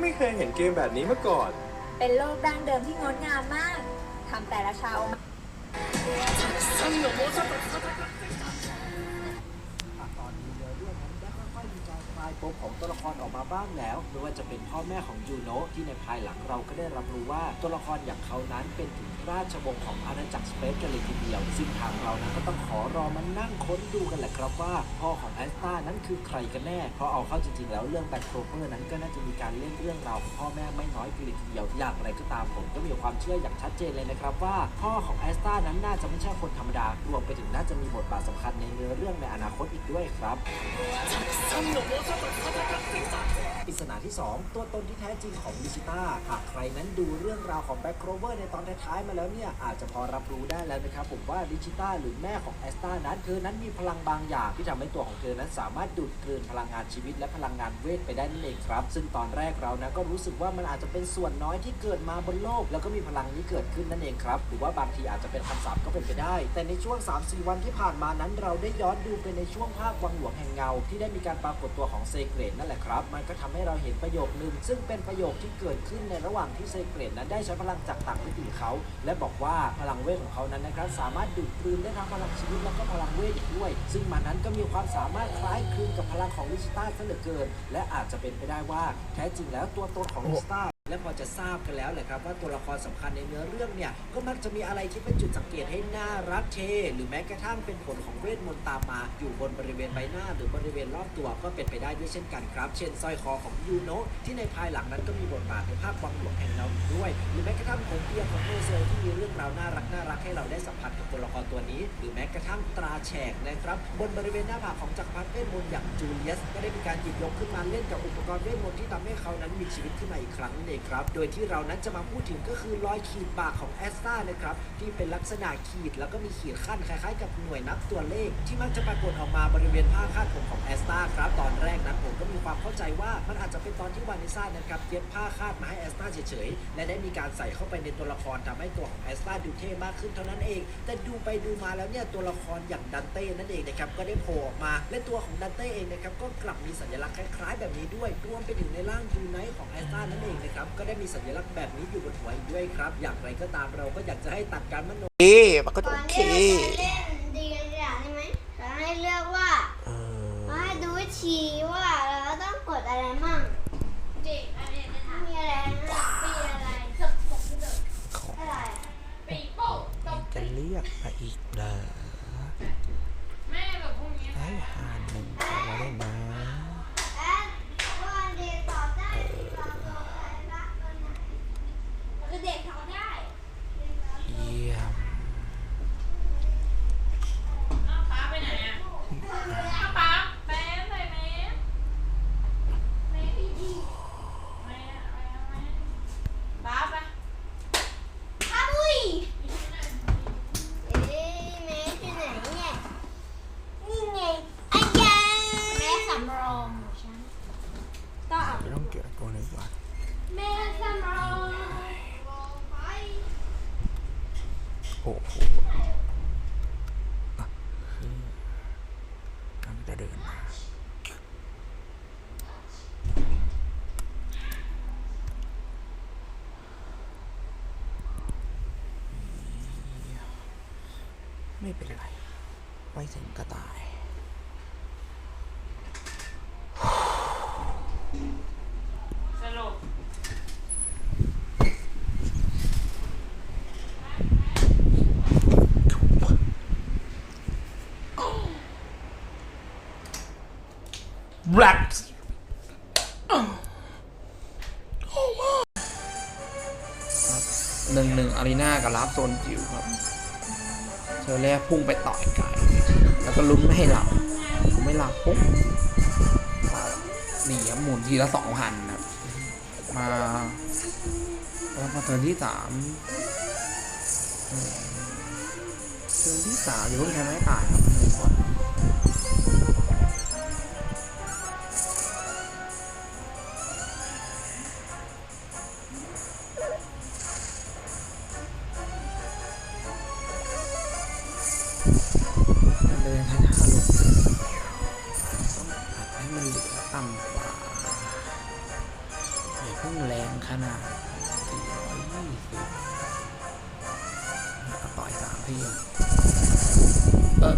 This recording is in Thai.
ไม่เคยเห็นเกมแบบนี้มาก่อน เป็นโลกดั้งเดิมที่งดงามมาก ทำแต่ละชาว ลายปมของตัวละครออกมาบ้างแล้วไม่ว่าจะเป็นพ่อแม่ของยูโนะที่ในภายหลังเราก็ได้รับรู้ว่าตัวละครอย่างเขานั้นเป็นถึงราชวงศ์ของอาณาจักรสเปซกันเลยทีเดียว ซึ่งทางเรานั้นก็ต้องขอรอมานั่งค้นดูกันแหละครับว่าพ่อของแอสตานั้นคือใครกันแน่ เพราะเอาเข้าจริงๆแล้วเรื่องแบ็คโครเวอร์นั้นก็น่าจะมีการเล่นเรื่องราวของพ่อแม่ไม่น้อยกันเลยทีเดียวอย่างไรก็ตามผมก็มีความเชื่ออย่างชัดเจนเลยนะครับว่า พ่อของแอสตานั้นน่าจะไม่ใช่คนธรรมดารวมไปถึงน่าจะมีบทบาทสำคัญในเนื้อเรื่องในอนาคตอีกด้วยครับปริศนาที่ 2 ตัวตนที่แท้จริงของลิชิต้าหากใครนั้นดูเรื่องราวของแบ็คโครเวอร์ในตอนท้ายๆมาแล้วเนี่ย อาจจะพอรับรู้ได้แล้วนะครับผมว่าลิชิต้าหรือแม่ของแอสตานั้น เธอนั้นมีพลังบางอย่าง ที่ทำให้ตัวของเธอนั้นสามารถดูดกลืนพลังงานชีวิตและพลังงานเวทไปได้นั่นเองครับ ซึ่งตอนแรกเรานะก็รู้สึกว่ามันอาจจะเป็นส่วนน้อยที่เกิดมาบนโลก แล้วก็มีพลังนี้เกิดขึ้นนั่นเองครับหรือว่าบางทีอาจจะเป็นคำสาปก็เป็นไปได้ แต่ในช่วง 3-4 วันที่ผ่านมานั้น เราได้ย้อนดูไปในช่วงภาควังหลวงแห่งเงา ที่ได้มีการปรากฏตัวของเซเกรตนั่นแหละครับ มันก็ทำให้เราเห็นประโยคนึง ซึ่งเป็นประโยคที่เกิดขึ้นในระหว่างที่เซเกรตนั้นได้ใช้พลังจากต่างมิติเขา และบอกว่าพลังเวทของเขานั้นนะครับ สามารถดูดกลืนได้ทั้งพลังชีวิตแล้วก็พลังเวทอีกด้วย ซึ่งมันนั้นก็มีความสามารถคล้ายคลึงกับพลังของลิชิต้าซะเหลือเกิน และอาจจะเป็นไปได้ว่าแท้จริงแล้วตัวตนของลิชิต้า และพอจะทราบกันแล้วแหละครับว่าตัวละครสำคัญในเนื้อเรื่องเนี่ยก็มักจะมีอะไรที่เป็นจุดสังเกตให้น่ารักเท หรือแม้กระทั่งเป็นผลของเวทมนต์ตามมา อยู่บนบริเวณใบหน้าหรือบริเวณรอบตัวก็เป็นไปได้ด้วยเช่นกันครับ เช่นสร้อยคอของยูโนะที่ในภายหลังนั้นก็มีบทบาทในภาควังหลวงแห่งเราด้วย หรือแม้กระทั่งผมเตียของโมเซล รื่องราวน่ารักน่ารักให้เราได้สัมผัสกับตัวละครตัวนี้ หรือแม้กระทั่งตราแฉกนะครับ บนบริเวณหน้าผากของจักรพรรดิเวทมนต์อย่างจูเลียสก็ได้มีการหยิบยกขึ้นมาเล่นกับอุปกรณ์เวทมนต์ที่ทำให้เขานั้นมีชีวิตขึ้นมาอีกครั้งนั่นเองครับ โดยที่เรานั้นจะมาพูดถึงก็คือรอยขีดปากของแอสตานะครับที่เป็นลักษณะขีดแล้วก็มีขีดขั้นคล้ายๆ กับหน่วยนับตัวเลข ที่มักจะปรากฏออกมาบริเวณผ้าคาดผมของแอสตาครับตอนแรกนั้นผมก็มีความเข้าใจว่ามันอาจจะเป็นตอนที่วานิซ่านะครับเย็บผ้าคาดมาให้แอสตาเฉยๆและได้มีการใส่เข้าไปในตัวละครทำให้ตัวของแอสตาดูเท่มากขึ้นเท่านั้นเอง แต่ดูไปดูมาแล้วเนี่ยตัวละครอย่างดันเต้นั่นเองนะครับก็ได้โผล่ออกมา และตัวของดันเต้เองนะครับก็กลับมีสัญลักษณ์คล้ายๆ แบบนี้ด้วยรวมไปถึงในร่างยูไนท์ของแอสตานั่นเองนะครับก็ได้มีสัญลักษณ์แบบนี้อยู่บนหัวอีกด้วยครับ อย่างไรก็ตามเราก็อยากจะให้ตัดการมโนเอ๊ะมันก็จะก่อโอนเค ที่เราจะเล่นดีกันอย่างใช่ไหมเราให้เลือกว่า เออ เราให้ดูวิธีว่าเราต้องกดอะไรมั่ง เด็กอันเนี้ยจะถาม มีอะไรนะ ปีอะไรสักสองเดือน ของ อะไรอะ ปีโป้ตบ จะเรียกมาอีกเหรอ แม่แบบพวกนี้ ได้หาหนึ่งเอาไว้ได้นะ แอนว่าเด็กตอบได้ตอบตัวอะไรบ้างตัวไหน คือเด็กเขาได้ เยี่ยม อ้าวป้าไปไหนอะอ้าวป้าแม่ใส่แม่แม่พี่ดีแม่อะไรอะแม่ป้าไป อ้าวอุ้ยเอ๊ะแม่ที่ไหนเนี่ยนี่ไงอาจารย์ แม่สำรองของฉันต้องเอา ไม่ต้องเกี่ยวกับตัวนี้ก่อน แม่สำรอง โอ้โหกำลังจะเดินมาไม่เป็นไรไว้ถึงกระตาย Black หนึ่งหนึ่งอารีนากับรับโซนจิ๋วครับเธอแรกพุ่งไปต่อยไก่แล้วก็ลุ้นไม่ให้หลับผมไม่หลับปุ๊บหนีหมุนทีละสองพันครับ มาแล้วมาเทิร์นที่สามเทิร์นที่สามอยู่าเพิ่งใช้ไม้ตายครับหนึ่งก่อน เดินใช้ท่าลงต้องอัดให้มันเหลือต่ำกว่าอย่าเพิ่งแรงขนาดตีน้อยยี่สิบต่อยสามทีเออ